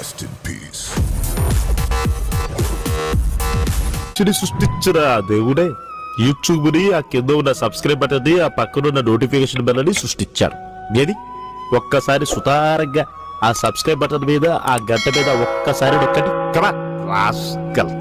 Rest in peace. చెడు సృష్టించిన దేవుడే యూట్యూబ్ని ఆ కింద ఉన్న సబ్స్క్రైబ్ బటన్ని ఆ పక్కన ఉన్న నోటిఫికేషన్ బెల్లని సృష్టించాడు. ఏది? ఒక్కసారి సుతారంగా ఆ సబ్స్క్రైబ్ బటన్ మీద ఆ గంట మీద ఒక్కసారి నొక్కండి. కమా రాస్కల్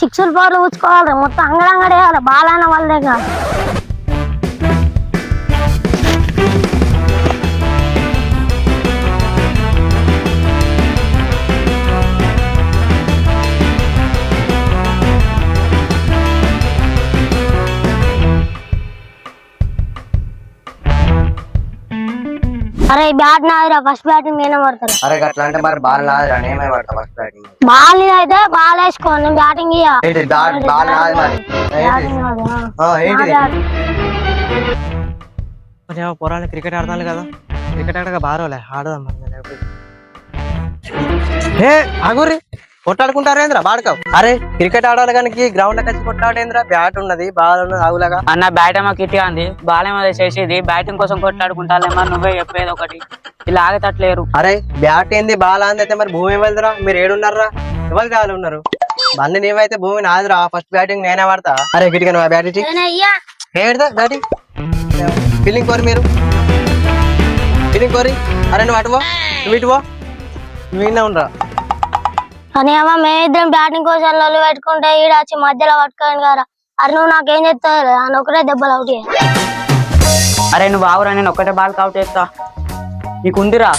సిక్స్ పవర్లు ఊచుకోవాలి మొత్తం అంగడంగడేయాలి. బాలన్న వాళ్ళదే కాదు అరే బ్యాట్ నాదిరా ఫస్ట్ బ్యాటింగ్ నేనే పడతారు అరే అట్లా అంటే మరి బాల్ నాది రా నేమే పడతా ఫస్ట్ బ్యాటింగ్ బాల్ అయితే బాల్ వేసుకో నేను బ్యాటింగ్ ఇయ్య. ఏంటి బాల్ బాల్ నాది మరి? ఏంటి? పోరాళ్ళు క్రికెట్ ఆడతాను కదా. క్రికెట్ ఆడక బారోలే ఆడదాం మరి నేను. ఏ ఆగురి కొట్టాడుకుంటారేంద్రా బాడకావు అరే క్రికెట్ ఆడాలి కానీ గ్రౌండ్ వచ్చి కొట్టాడేంద్రా బ్యాట్ ఉన్నది బాల్ ఉన్నది ఆగులాగా. అన్న బ్యాట్ ఏమో కిట్టి అంది బాల్ ఏమో చేసేది బ్యాటింగ్ కోసం కొట్లాడుకుంటాలేమో నువ్వే చెప్పేది ఒకటి. ఇలా ఆగేటట్లేరు. అరే బ్యాట్ ఏంది బాల్ అంది అయితే మరి భూమి వెళ్తురా మీరు ఏడున్నారా ఎవరు కావాలి ఉన్నారు? బండి నీవైతే భూమి నాదిరా. ఫస్ట్ బ్యాటింగ్ నేనే పడతా అరే గిటిగా నువ్వు బ్యాట్ ఇచ్చి? నేనే ఇయ్య. ఏడుదా బ్యాటింగ్ ఫీలింగ్ కోరి మీరు. ఫీలింగ్ కోరి. అరే నువ్వు అటువో నువ్వు ఇటువో నువ్వు ఇన్నా ఉండరా. అని ఏమో మేమిద్దరం బ్యాటింగ్ కోసం లొల్లి పెట్టుకుంటే ఈడ వచ్చి మధ్యలో పట్టుకోండి కదా అరే నువ్వు నాకేం చెప్తావు అని ఒకటే దెబ్బలు అవుట్ అరే నువ్వు ఆవురా నేను ఒక్కటే బాల్ అవుట్ చేస్తా. నీకుందిరా?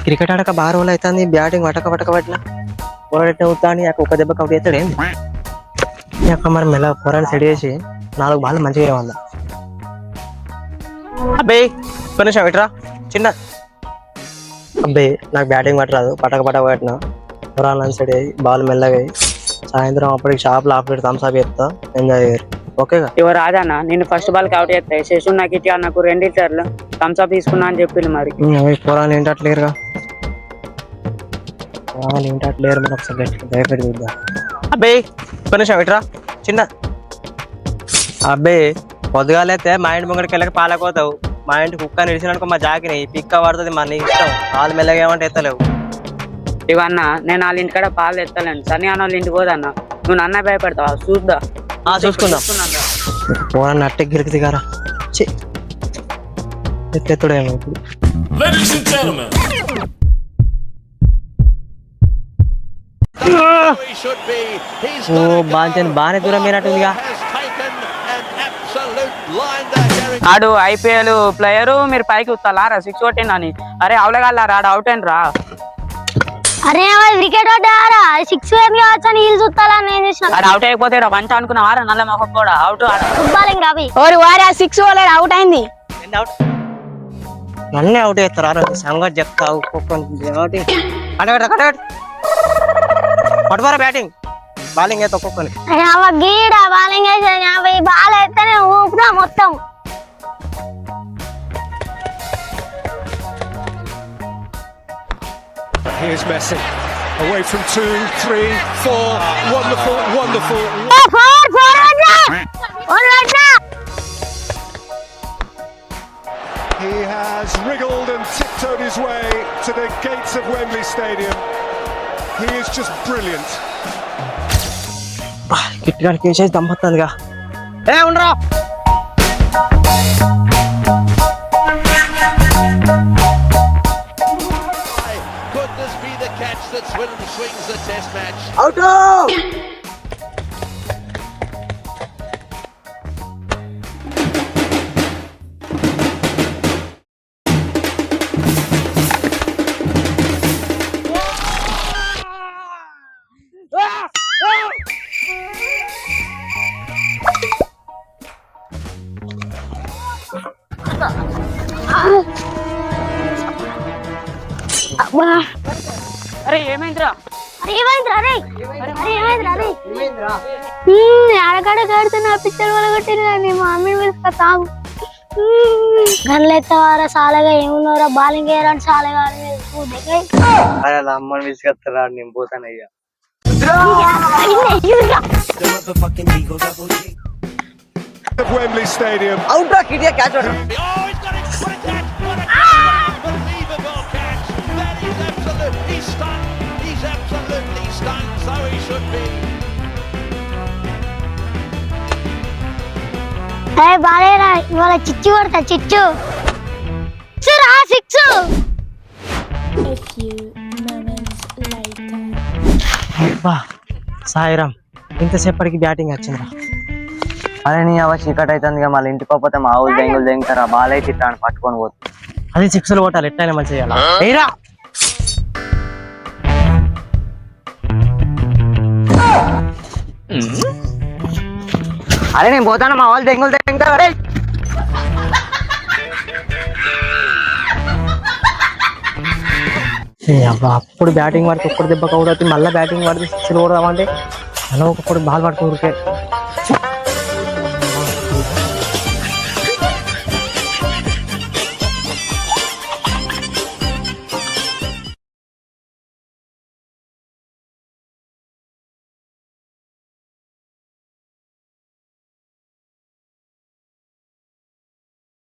క్రికెట్ ఆడక బాగా రోజులు అవుతుంది బ్యాటింగ్ పట్టక పట్టక పట్టిన. పోరాట అవుతా అని ఒక దెబ్బ కౌట్ అవుతాడు ఏంది? ఈ యొక్క మరి మెల్ల పోరాడు సెట్ చేసి నాలుగు బాల్ మంచిగా వంద అబ్బే ఒక నిమిషం ఇట్రా చిన్న. అబ్బే నాకు బ్యాటింగ్ పట్టరాదు పట్టక పట్టక పట్టిన. సెట్ అయ్యి బాల్ మెల్లగా అయ్యి. సాయంత్రం అప్పటికి షాప్లో ఆఫ్లెట్ థమ్స్ అప్ చేస్తా. ఎంజాయ్ చేయరు. ఓకేగా ఇవ రాజన్న నేను ఫస్ట్ బాల్ అవుట్ చేస్తా. శశు నాకు ఇట్టి నాకు రెండు లీటర్లు థమ్స్ అప్ తీసుకున్నా అని చెప్పింది మరి. పొరాలు ఏంటి అట్లేరుగా పొరాలు ఏంటి అట్లేరు మరి ఒకసారి భయపెట్టి చూద్దాం. అబ్బే ఒక నిమిషం ఇట్రా చిన్న. అబ్బే పొద్దుగాలైతే మా ఇంటి ముంగడికి వెళ్ళక పాలకోతావు మా ఇంటి కుక్క నిలిచిననుకో మా జాకిని పిక్క పడుతుంది మన నీ ఇష్టం. పాలు మెల్లగా ఏమంటే ఎత్తలేవు. ఇవన్న నేను వాళ్ళ ఇంటికాడ పాలు ఎత్తలేను సని అన్న వాళ్ళ ఇంటికి పోదన్న. నువ్వు నన్న భయపెడతావా? చూద్దా? ఆ చూసుకుందాం. పోరాన్ని అట్టే గిరికి గారా ఎత్తెత్తుడేమో ఇప్పుడు. He's ఓ బాగా బాగానే దూరం మీనట్టుందిగా ఆడు ఐపీఎల్ ప్లేయర్ మీరు పైకి ఉత్తారా సిక్స్ కొట్టిందని అరే అవలగాలారా ఆడు అవుట్ అయిన రా అరే వికెట్ ఆడారా సిక్స్ వేర్ కావచ్చు అని వీళ్ళు నేను చూసిన ఆడు అవుట్ అయిపోతే వంట అనుకున్నావారా? నల్ల మొహం కూడా అవుట్ ఆడ. ఫుట్బాల్ ఇంకా అవి. ఓరి వారా సిక్స్ వాళ్ళ అవుట్ అయింది. నన్నే అవుట్ చేస్తారు సంగతి చెప్తావు ఒక్కొక్కరికి పట్టుకోరా బ్యాటింగ్ బాలింగ్ అయితే గీడ బాలింగ్ యాభై బాల్ అయితేనే ఊపుతా మొత్తం. Here's Messi. Away from two, three, four. Wonderful, wonderful. He has wriggled and tiptoed his way to the gates of Wembley Stadium. He is just brilliant. ಕಿಟ್ಗಾಡ್ ಕೇಶ ದಮ್ ಹತ್ತನ್ಗ Hey, Unra. Swings the test match? Out అబ్బా అరే ఏమైందిరా అడగడ కడుతున్నా picture వల్ల కొట్టిన కానీ మా మమ్మీని పిలుస్తా తాగు. గన్లు ఎత్తవారా సాలగా ఏమున్నారా బాలింగ్ వేయడానికి సాలగా అరే అమ్మని నేను పోతానయ్యా Wembley Stadium. Oh, he's got it! బాలేరా ఇవాళ చిచ్చు కొడతా చిచ్చు. సిక్స్ రా సిక్స్ అబ్బా సాయిరామ్ ఇంతసేపటికి బ్యాటింగ్ వచ్చిందిరా. అరే నీ అవ చీకట్ అవుతుంది మళ్ళీ ఇంటికి పోతే మా ఊళ్ళు దెంగులు దెంగుతారా? బాల్ అయితే ఇట్లా అని పట్టుకొని పోతుంది అది సిక్స్లు కొట్టాలి ఎట్లయినా మంచి చేయాలి? ఏరా అరే నేను పోతాను మా వాళ్ళు దెంగులు దెంగుతారు అరే. అబ్బా అప్పుడు బ్యాటింగ్ పడితే ఒక్కడు దెబ్బ అవుతుంది మళ్ళీ బ్యాటింగ్ పడితే సిక్స్లు కొడదామంటే అలా ఒకప్పుడు బాల్ పడుతుంది ఊరికే.